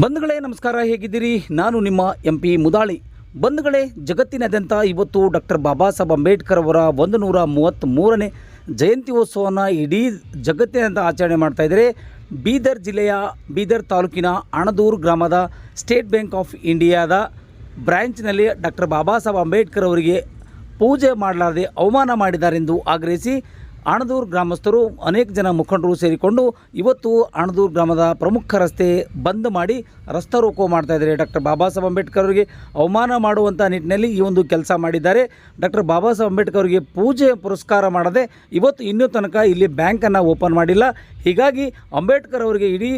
ಬಂಧುಗಳೇ, ನಮಸ್ಕಾರ, ಹೇಗಿದ್ದೀರಿ? ನಾನು ನಿಮ್ಮ ಎಂ ಪಿ ಮುದಾಳಿ. ಬಂಧುಗಳೇ, ಜಗತ್ತಿನಾದ್ಯಂತ ಇವತ್ತು ಡಾಕ್ಟರ್ ಬಾಬಾ ಸಾಹೇಬ್ ಅಂಬೇಡ್ಕರ್ ಅವರ ಒಂದು ನೂರ ಮೂವತ್ತ್ಮೂರನೇ ಜಯಂತ್ಯೋತ್ಸವವನ್ನು ಇಡೀ ಜಗತ್ತಿನಾದ್ಯಂತ ಆಚರಣೆ ಮಾಡ್ತಾ ಇದ್ದಾರೆ. ಬೀದರ್ ಜಿಲ್ಲೆಯ ಬೀದರ್ ತಾಲೂಕಿನ ಅಣದೂರು ಗ್ರಾಮದ ಸ್ಟೇಟ್ ಬ್ಯಾಂಕ್ ಆಫ್ ಇಂಡಿಯಾದ ಬ್ರ್ಯಾಂಚ್ನಲ್ಲಿ ಡಾಕ್ಟರ್ ಬಾಬಾ ಸಾಹೇಬ್ ಅಂಬೇಡ್ಕರ್ ಅವರಿಗೆ ಪೂಜೆ ಮಾಡಲಾರದೆ ಅವಮಾನ ಮಾಡಿದ್ದಾರೆಂದು ಆಗ್ರಹಿಸಿ ಆಣದೂರು ಗ್ರಾಮಸ್ಥರು ಅನೇಕ ಜನ ಮುಖಂಡರು ಸೇರಿಕೊಂಡು ಇವತ್ತು ಆಣದೂರು ಗ್ರಾಮದ ಪ್ರಮುಖ ರಸ್ತೆ ಬಂದ್ ಮಾಡಿ ರಸ್ತೆ ರೋಕೋ ಮಾಡ್ತಾ ಇದ್ದಾರೆ. ಡಾಕ್ಟರ್ ಬಾಬಾ ಸಾಹೇಬ್ ಅಂಬೇಡ್ಕರ್ ಅವರಿಗೆ ಅವಮಾನ ಮಾಡುವಂಥ ನಿಟ್ಟಿನಲ್ಲಿ ಈ ಒಂದು ಕೆಲಸ ಮಾಡಿದ್ದಾರೆ. ಡಾಕ್ಟರ್ ಬಾಬಾ ಸಾಹೇಬ್ ಅಂಬೇಡ್ಕರ್ ಅವರಿಗೆ ಪೂಜೆ ಪುರಸ್ಕಾರ ಮಾಡದೆ ಇವತ್ತು ಇನ್ನೂ ತನಕ ಇಲ್ಲಿ ಬ್ಯಾಂಕನ್ನು ಓಪನ್ ಮಾಡಿಲ್ಲ. ಹೀಗಾಗಿ ಅಂಬೇಡ್ಕರ್ ಅವರಿಗೆ ಇಡೀ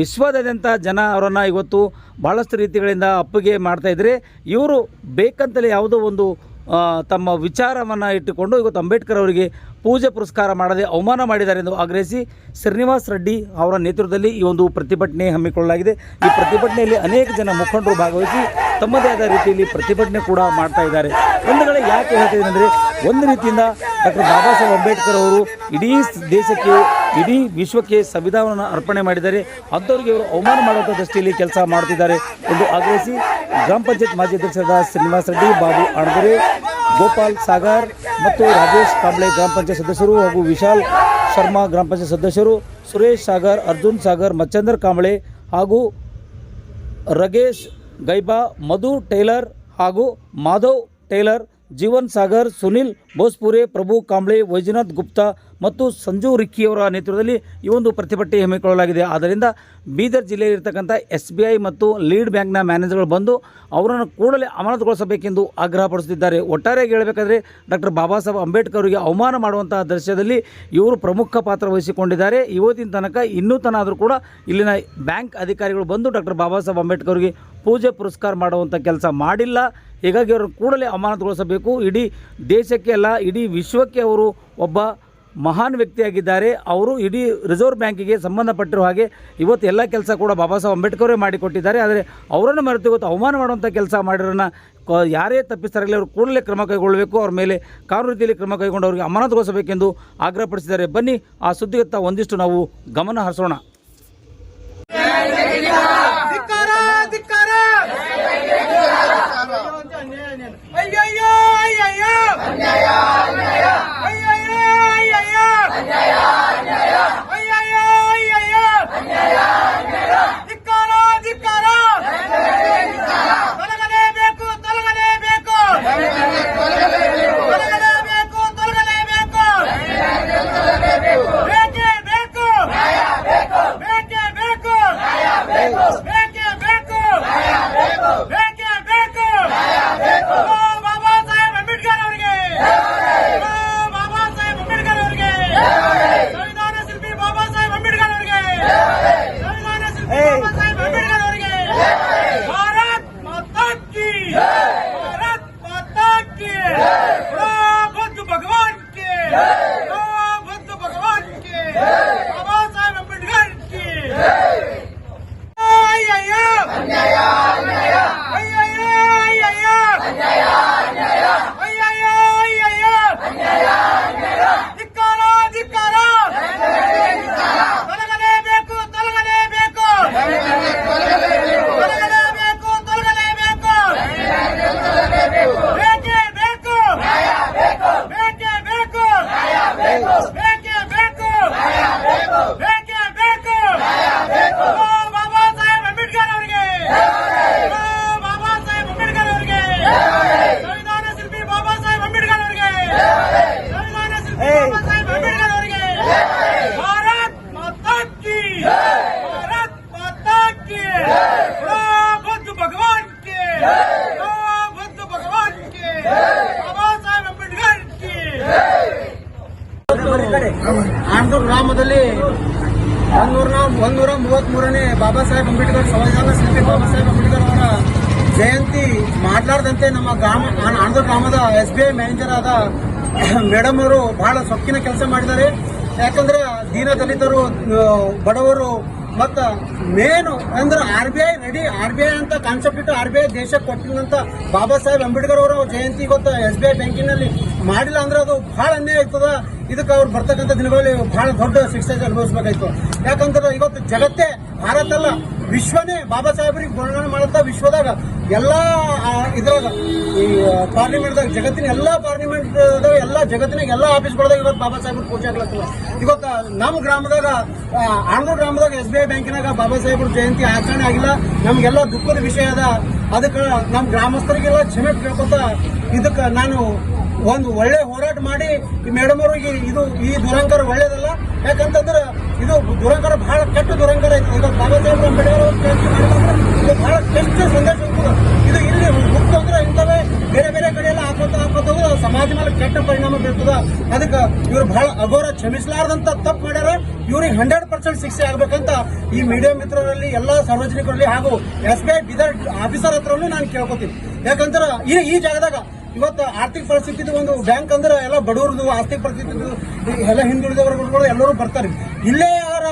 ವಿಶ್ವದಾದ್ಯಂತ ಜನ ಅವರನ್ನು ಇವತ್ತು ಭಾಳಷ್ಟು ರೀತಿಗಳಿಂದ ಅಪ್ಪಿಗೆ ಮಾಡ್ತಾಯಿದ್ರೆ ಇವರು ಬೇಕಂತಲೇ ಯಾವುದೋ ಒಂದು ತಮ್ಮ ವಿಚಾರವನ್ನು ಇಟ್ಟುಕೊಂಡು ಇವತ್ತು ಅಂಬೇಡ್ಕರ್ ಅವರಿಗೆ ಪೂಜೆ ಪುರಸ್ಕಾರ ಮಾಡದೆ ಅವಮಾನ ಮಾಡಿದ್ದಾರೆ ಎಂದು ಆಗ್ರಹಿಸಿ ಶ್ರೀನಿವಾಸ್ ರೆಡ್ಡಿ ಅವರ ನೇತೃತ್ವದಲ್ಲಿ ಈ ಒಂದು ಪ್ರತಿಭಟನೆ ಹಮ್ಮಿಕೊಳ್ಳಲಾಗಿದೆ. ಈ ಪ್ರತಿಭಟನೆಯಲ್ಲಿ ಅನೇಕ ಜನ ಮುಖಂಡರು ಭಾಗವಹಿಸಿ ತಮ್ಮದೇ ಆದ ರೀತಿಯಲ್ಲಿ ಪ್ರತಿಭಟನೆ ಕೂಡ ಮಾಡ್ತಾ ಇದ್ದಾರೆ. ಒಂದು ಯಾಕೆ ಹೇಳ್ತಿದ್ದೀನಿ ಅಂದರೆ ಒಂದು ರೀತಿಯಿಂದ ಡಾಕ್ಟರ್ ಬಾಬಾ ಸಾಹೇಬ್ ಅಂಬೇಡ್ಕರ್ ಅವರು ಇಡೀ ದೇಶಕ್ಕೆ, ಇಡೀ ವಿಶ್ವಕ್ಕೆ ಸಂವಿಧಾನವನ್ನು ಅರ್ಪಣೆ ಮಾಡಿದ್ದಾರೆ. ಅಂಥವ್ರಿಗೆ ಇವರು ಅವಮಾನ ಮಾಡುವಂಥ ದೃಷ್ಟಿಯಲ್ಲಿ ಕೆಲಸ ಮಾಡ್ತಿದ್ದಾರೆ ಎಂದು ಆಗ್ರಹಿಸಿ ಗ್ರಾಮ ಪಂಚಾಯತ್ ಮಾಜಿ ಅಧ್ಯಕ್ಷರಾದ ಶ್ರೀನಿವಾಸ ರೆಡ್ಡಿ, ಬಾಬು ಅಣದರೆ ಗೋಪಾಲ್ ಸಾಗರ್ ಮತ್ತು ರಾಜೇಶ್ ಕಾಂಬ್ಳೆ ಗ್ರಾಮ ಪಂಚಾಯತ್ ಸದಸ್ಯರು ಹಾಗೂ ವಿಶಾಲ್ ಶರ್ಮಾ ಗ್ರಾಮ ಪಂಚಾಯತ್ ಸದಸ್ಯರು, ಸುರೇಶ್ ಸಾಗರ್, ಅರ್ಜುನ್ ಸಾಗರ್, ಮಚ್ಚಂದರ್ ಕಾಂಬ್ಳೆ ಹಾಗೂ ರಗೇಶ್ ಗೈಬಾ, ಮಧು ಟೈಲರ್ ಹಾಗೂ ಮಾಧವ್ टेलर जीवन सागर सुनील भोसपुरे प्रभू कांबळे वैजनाथ गुप्ता ಮತ್ತು ಸಂಜು ರಿಕ್ಕಿಯವರ ನೇತೃತ್ವದಲ್ಲಿ ಈ ಒಂದು ಪ್ರತಿಭಟನೆ ಹಮ್ಮಿಕೊಳ್ಳಲಾಗಿದೆ. ಆದ್ದರಿಂದ ಬೀದರ್ ಜಿಲ್ಲೆಯಲ್ಲಿರ್ತಕ್ಕಂಥ ಎಸ್ ಬಿ ಐ ಮತ್ತು ಲೀಡ್ ಬ್ಯಾಂಕ್ನ ಮ್ಯಾನೇಜರ್ಗಳು ಬಂದು ಅವರನ್ನು ಕೂಡಲೇ ಅಮಾನತುಗೊಳಿಸಬೇಕೆಂದು ಆಗ್ರಹಪಡಿಸುತ್ತಿದ್ದಾರೆ. ಒಟ್ಟಾರೆಯಾಗಿ ಹೇಳಬೇಕಾದ್ರೆ ಡಾಕ್ಟರ್ ಬಾಬಾ ಸಾಹೇಬ್ ಅಂಬೇಡ್ಕರ್ ಅವರಿಗೆ ಅವಮಾನ ಮಾಡುವಂತಹ ದೃಶ್ಯದಲ್ಲಿ ಇವರು ಪ್ರಮುಖ ಪಾತ್ರ ವಹಿಸಿಕೊಂಡಿದ್ದಾರೆ. ಇವತ್ತಿನ ತನಕ ಇನ್ನೂ ತನ ಆದರೂ ಕೂಡ ಇಲ್ಲಿನ ಬ್ಯಾಂಕ್ ಅಧಿಕಾರಿಗಳು ಬಂದು ಡಾಕ್ಟರ್ ಬಾಬಾ ಸಾಹೇಬ್ ಅಂಬೇಡ್ಕರ್ ಅವರಿಗೆ ಪೂಜೆ ಪುರಸ್ಕಾರ ಮಾಡುವಂಥ ಕೆಲಸ ಮಾಡಿಲ್ಲ. ಹೀಗಾಗಿ ಅವರು ಕೂಡಲೇ ಅಮಾನತುಗೊಳಿಸಬೇಕು. ಇಡೀ ದೇಶಕ್ಕೆ ಅಲ್ಲ, ಇಡೀ ವಿಶ್ವಕ್ಕೆ ಅವರು ಒಬ್ಬ ಮಹಾನ್ ವ್ಯಕ್ತಿಯಾಗಿದ್ದಾರೆ. ಅವರು ಇಡೀ ರಿಸರ್ವ್ ಬ್ಯಾಂಕಿಗೆ ಸಂಬಂಧಪಟ್ಟಿರುವ ಹಾಗೆ ಇವತ್ತು ಎಲ್ಲ ಕೆಲಸ ಕೂಡ ಬಾಬಾ ಸಾಹೇಬ್ ಅಂಬೇಡ್ಕರೇ ಮಾಡಿಕೊಟ್ಟಿದ್ದಾರೆ. ಆದರೆ ಅವರನ್ನು ಮರೆತು ಇವತ್ತು ಅವಮಾನ ಮಾಡುವಂಥ ಕೆಲಸ ಮಾಡಿರೋನ್ನ ಯಾರೇ ತಪ್ಪಿಸ್ತಾರಲ್ಲ ಅವರು ಕೂಡಲೇ ಕ್ರಮ ಕೈಗೊಳ್ಳಬೇಕು. ಅವ್ರ ಮೇಲೆ ಕಾನೂನು ರೀತಿಯಲ್ಲಿ ಕ್ರಮ ಕೈಗೊಂಡು ಅವರಿಗೆ ಅಮಾನತುಗೊಳಿಸಬೇಕೆಂದು ಆಗ್ರಹಪಡಿಸಿದ್ದಾರೆ. ಬನ್ನಿ, ಆ ಸುದ್ದಿಗತ್ತ ಒಂದಿಷ್ಟು ನಾವು ಗಮನ ಹರಿಸೋಣ. ಒಂದೂರ ಒಂದೂರ ಮೂವತ್ತ್ ಮೂರನೇ ಬಾಬಾ ಸಾಹೇಬ್ ಅಂಬೇಡ್ಕರ್ ಸಂವಿಧಾನ ಶಿಲ್ಪಿ ಬಾಬಾ ಸಾಹೇಬ್ ಅಂಬೇಡ್ಕರ್ ಅವರ ಜಯಂತಿ ಮಾಡಲಾರ್ದಂತೆ ನಮ್ಮ ಗ್ರಾಮ ಆನಂದ ಗ್ರಾಮದ ಎಸ್ ಬಿ ಐ ಮ್ಯಾನೇಜರ್ ಆದ ಮೇಡಮ್ ಅವರು ಬಹಳ ಸೊಕ್ಕಿನ ಕೆಲಸ ಮಾಡಿದ್ದಾರೆ. ಯಾಕಂದ್ರೆ ದೀನ ದಲಿತರು ಬಡವರು ಮತ್ತ ಮೇನು ಅಂದ್ರೆ R B I ready R B I ಅಂತ ಕಾನ್ಸೆಪ್ಟ್ ಇಟ್ಟು ಆರ್ ಬಿ ಐ ದೇಶಕ್ಕೆ ಕೊಟ್ಟಿದಂತ ಬಾಬಾ ಸಾಹೇಬ್ ಅಂಬೇಡ್ಕರ್ ಅವರ ಜಯಂತಿ ಗೊತ್ತ ಎಸ್ ಬಿ ಐ ಬ್ಯಾಂಕಿನಲ್ಲಿ ಮಾಡಿಲ್ಲ ಅಂದ್ರೆ ಅದು ಬಹಳ ಅನ್ಯಾಯ ಆಗ್ತದ. ಇದಕ್ಕೆ ಅವ್ರು ಬರ್ತಕ್ಕಂಥ ದಿನಗಳಲ್ಲಿ ಬಹಳ ದೊಡ್ಡ ಶಿಕ್ಷೆ ಅನುಭವಿಸಬೇಕಾಯ್ತು. ಯಾಕಂದ್ರೆ ಇವತ್ತು ಜಗತ್ತೇ ಭಾರತ ಅಲ್ಲ, ವಿಶ್ವನೇ ಬಾಬಾ ಸಾಹೇಬ್ರಿಗೆ ವರ್ಣನೆ ಮಾಡುತ್ತಾ ವಿಶ್ವದಾಗ ಎಲ್ಲಾ ಇದ್ರಾಗ ಈ ಪಾರ್ಲಿಮೆಂಟ್ದಾಗ ಜಗತ್ತಿನ ಎಲ್ಲಾ ಪಾರ್ಲಿಮೆಂಟ್ ಎಲ್ಲಾ ಜಗತ್ತಿನ ಎಲ್ಲಾ ಆಫೀಸ್ಗಳದಾಗ ಇವತ್ತು ಬಾಬಾ ಸಾಹೇಬ್ರ ಪೂಜೆ ಆಗ್ಲತ್ತಲ್ಲ ಇವತ್ತು ನಮ್ಮ ಗ್ರಾಮದಾಗ ಆಂಧ್ರ ಗ್ರಾಮದಾಗ ಎಸ್ ಬಿ ಐ ಬ್ಯಾಂಕಿನಾಗ ಬಾಬಾ ಸಾಹೇಬ್ರ ಜಯಂತಿ ಆಚರಣೆ ಆಗಿಲ್ಲ. ನಮ್ಗೆಲ್ಲ ದುಃಖದ ವಿಷಯ ಅದ. ಅದಕ್ಕೆ ನಮ್ಮ ಗ್ರಾಮಸ್ಥರಿಗೆಲ್ಲ ಕ್ಷಮೆ ಕೇಳ್ಕೊತ ಇದಕ್ಕೆ ನಾನು ಒಂದು ಒಳ್ಳೆ ಹೋರಾಟ ಮಾಡಿ ಈ ಮೇಡಮ್ ಅವರಿಗೆ ಇದು ಈ ದುರಂಕಾರ ಒಳ್ಳೇದಲ್ಲ? ಯಾಕಂತಂದ್ರೆ ಇದು ದುರಂಕಾರ ಬಹಳ ಕೆಟ್ಟ ದುರಂಕಾರ ಐತಿ ಈಗ ಬಾಬಾ ಸಾಹೇಬ್ ಅಂಬೇಡ್ಕರ್ ಇದು ಬಹಳ ಕೆಟ್ಟ ಸಂದೇಶ ಇದು ಇಲ್ಲಿ ಮುಕ್ತ ಅಂದ್ರೆ ಇಂಥವೇ ಬೇರೆ ಬೇರೆ ಕಡೆ ಎಲ್ಲ ಹಾಕೋತ ಹಾಕೋತ ಸಮಾಜ ಮೇಲೆ ಕೆಟ್ಟ ಪರಿಣಾಮ ಬೀಳ್ತದ ಅದಕ್ಕೆ ಇವ್ರು ಬಹಳ ಅಘೋರ ಕ್ಷಮಿಸಲಾರದಂತ ತಪ್ಪು ಮಾಡ್ಯಾರ. ಇವ್ರಿಗೆ ಹಂಡ್ರೆಡ್ ಪರ್ಸೆಂಟ್ ಶಿಕ್ಷೆ ಆಗ್ಬೇಕಂತ ಈ ಮೀಡಿಯಾ ಮಿತ್ರರಲ್ಲಿ ಎಲ್ಲಾ ಸಾರ್ವಜನಿಕರಲ್ಲಿ ಹಾಗೂ S B I Bidar officer ಹತ್ರನೂ ನಾನು ಕೇಳ್ಕೊತೀನಿ. ಯಾಕಂದ್ರೆ ಈ ಈ ಜಾಗದಾಗ ಇವತ್ತು ಆರ್ಥಿಕ ಪರಿಸ್ಥಿತಿ ಒಂದು ಬ್ಯಾಂಕ್ ಅಂದ್ರೆ ಎಲ್ಲ ಬಡವರದು ಆರ್ಥಿಕ ಪರಿಸ್ಥಿತಿ ಎಲ್ಲ ಹಿಂದುಳಿದ ವರ್ಗಗಳು ಎಲ್ಲರೂ ಬರ್ತಾರೆ. ಇಲ್ಲೇ ಯಾರ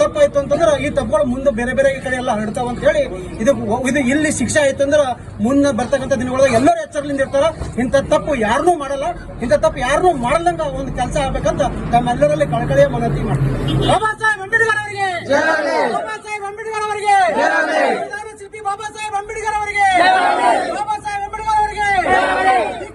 ತಪ್ಪಾಯ್ತು ಅಂತಂದ್ರೆ ಈ ತಪ್ಪುಗಳು ಮುಂದೆ ಬೇರೆ ಬೇರೆ ಕಡೆ ಎಲ್ಲ ಹರಡ್ತಾವ ಅಂತ ಹೇಳಿ ಇದು ಇದು ಇಲ್ಲಿ ಶಿಕ್ಷೆ ಆಯ್ತು ಅಂದ್ರೆ ಮುಂದೆ ಬರ್ತಕ್ಕಂಥ ದಿನಗಳದಾಗ ಎಲ್ಲರೂ ಎಚ್ಚರದಿಂದ ಇರ್ತಾರ. ಇಂಥ ತಪ್ಪು ಯಾರನ್ನೂ ಮಾಡಲ್ಲ. ಇಂಥ ತಪ್ಪು ಯಾರನ್ನೂ ಮಾಡದಂಗ ಒಂದು ಕೆಲಸ ಆಗ್ಬೇಕಂತ ತಮ್ಮೆಲ್ಲರಲ್ಲಿ ಕಳಕಳಿಯ ಮನವಿ ಮಾಡ್ತೀವಿ ಬಾಬಾ ಸಾಹೇಬ್ ಅಂಬೇಡ್ಕರ್ ಅವರಿಗೆ! ಬಾಬಾ ಸಾಹೇಬ್ ಅಂಬೇಡ್ಕರ್ ಅವರಿಗೆ! ಬಾಬಾ ಸಾಹೇಬ್ ಅಂಬೇಡ್ಕರ್ ಅವರಿಗೆ! ಬಾಬಾ ಸಾಹೇಬ್ ಅಂಬೇಡ್ಕರ್ ಅವರಿಗೆ